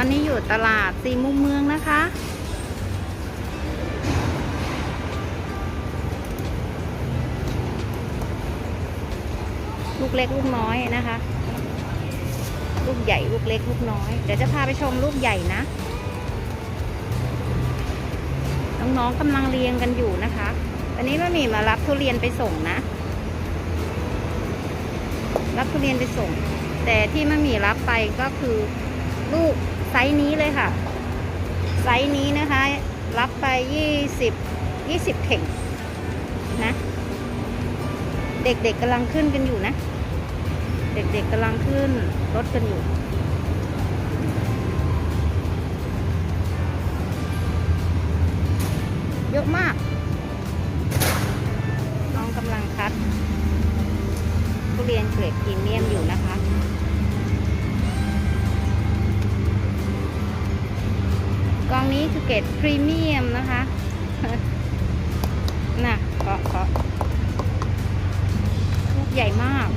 อนนี้อยู่ตลาดสีมุมเมืองนะคะ ลูกเล็กลูกน้อยนะคะ ลูกใหญ่ลูกเล็กลูกน้อย เดี๋ยวจะพาไปชมลูกใหญ่นะน้องๆกำลังเรียงกันอยู่นะคะอันนี้แม่หมีมารับทุเรียนไปส่งนะ รับทุเรียนไปส่ง แต่ที่แม่หมีรับไปก็คือลูก ไซส์นี้เลยค่ะ ไซส์นี้นะคะ รับไปยี่สิบยี่สิบเข่งนะ เด็กๆกำลังขึ้นกันอยู่นะ เด็กๆกำลังขึ้นรถกันอยู่เยอะมาก น้องกำลังคัดทุเรียนเกรดพรีเมียมอยู่นะคะ กองนี้คือเกรดพรีเมียมนะคะน่ะเกาะเกาะลูกใหญ่มาก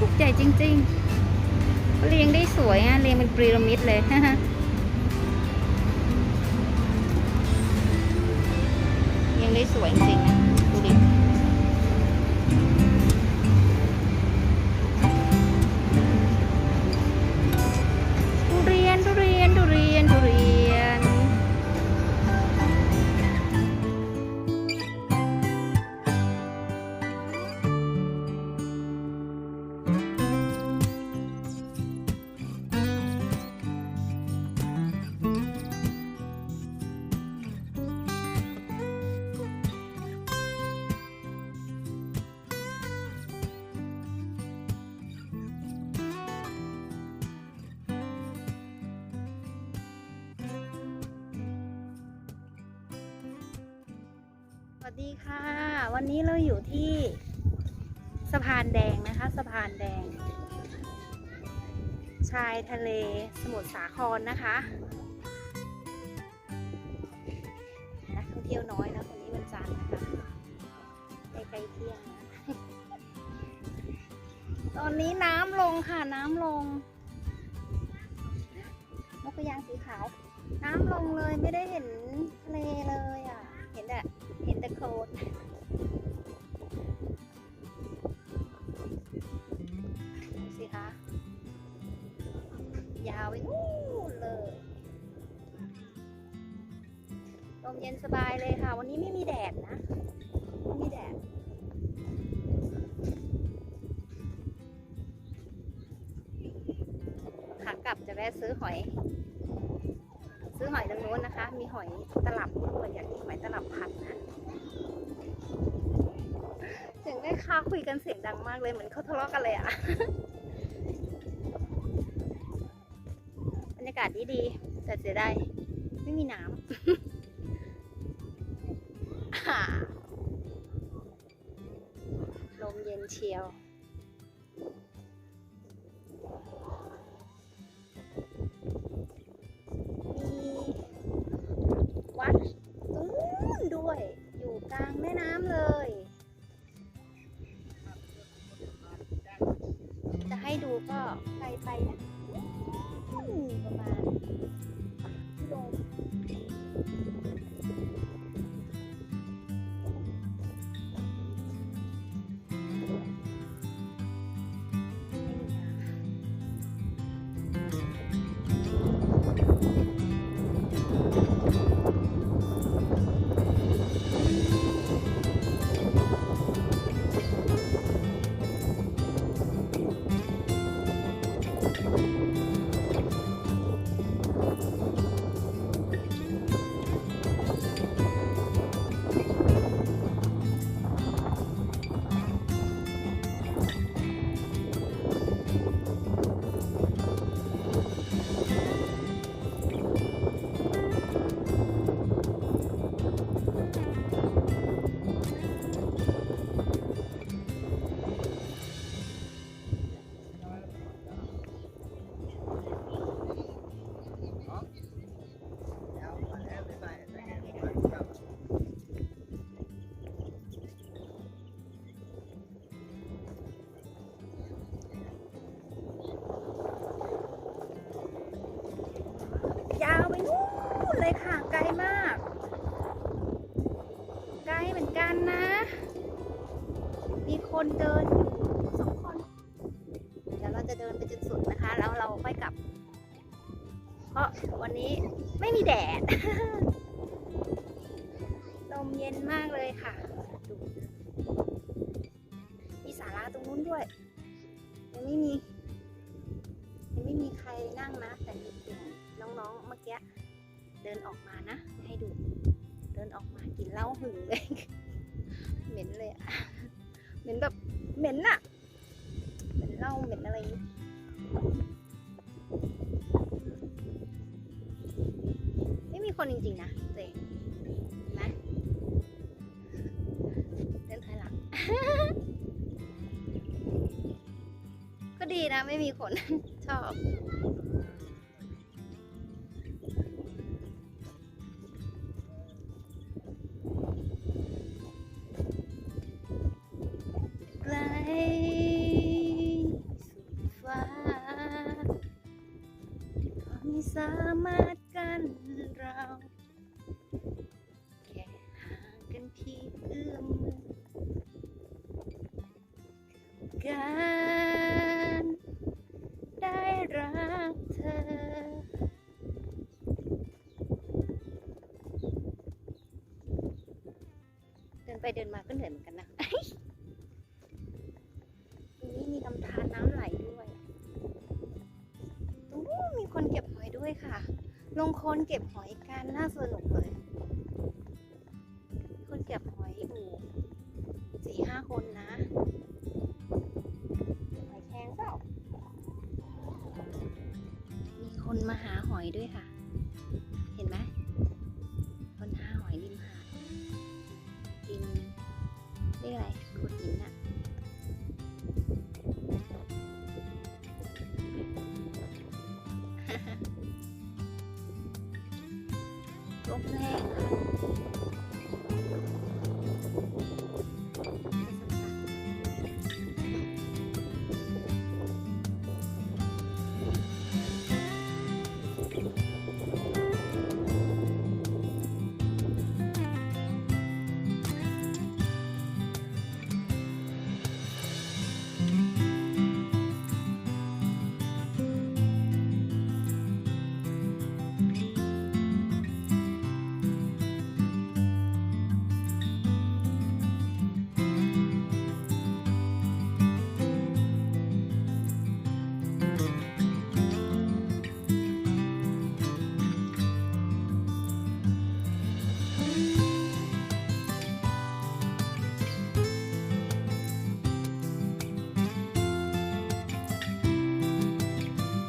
ลูกใหญ่จริง ๆ เรียงได้สวยอะเรียงเป็นพีระมิดเลยเรียงได้สวยจริงๆนะ วัสดีค่ะ วันนี้เราอยู่ที่สะพานแดงนะคะ สะพานแดง ชายทะเลสมุทรสาครนะคะนักท่องเที่ยวน้อยนะวันนี้วันจันทร์นะคะใกล้ๆเที่ยงนะตอนนี้น้ำลงค่ะน้ำลงนกกระยางสีขาว น้ำลงเลยไม่ได้เห็นทะเลเลยอะ เห็นแต่ แต่โคนดูสิคะ ยาวไปนู่นเลย ลมเย็นสบายเลยค่ะ วันนี้ไม่มีแดดนะ ไม่มีแดดขากลับจะแวะซื้อหอย ซื้อหอยตรงโน้นนะคะ มีหอยตลับด้วยอยากกินหอยตลับผัดนะ สียงแม่ค้าคุยกันเสียงดังมากเลยเหมือนเขาทะเลาะกันเลยอะบรรยากาศดีดีๆแต่เสียดายไม่มีน้ำลมเย็นเชียว ไปนะประมาณ เลยค่ะ ไกลมาก ไกลเหมือนกันนะ มีคนเดินสองคน เดี๋ยวเราจะเดินไปจนสุดนะคะ แล้วเราค่อยกลับ เพราะวันนี้ไม่มีแดด ลมเย็นมากเลยค่ะ มีสาราตรงนู้นด้วย ยังไม่มี กลิ่นเหล้าหึงเลย เหม็นเลยอะเหม็นแบบเหม็นอะเหม็นเหล้าเหม็นอะไรไม่มีคนจริงๆนะเจ๊นะเดินถอยหลัง ก็ดีนะไม่มีคนชอบ นไปเดินมาก็เหนื่อยเหมือนกันนะตรนี้มีลำธารน้ำไหลด้วยตู้มีคนเก็บหอยด้วยค่ะ ลงคนเก็บหอยกันน่าสนุกเลย คนเก็บหอยอยู่สี่ห้าคนนะ หอยแข็งเปล่ามีคนมาหาหอยด้วยค่ะ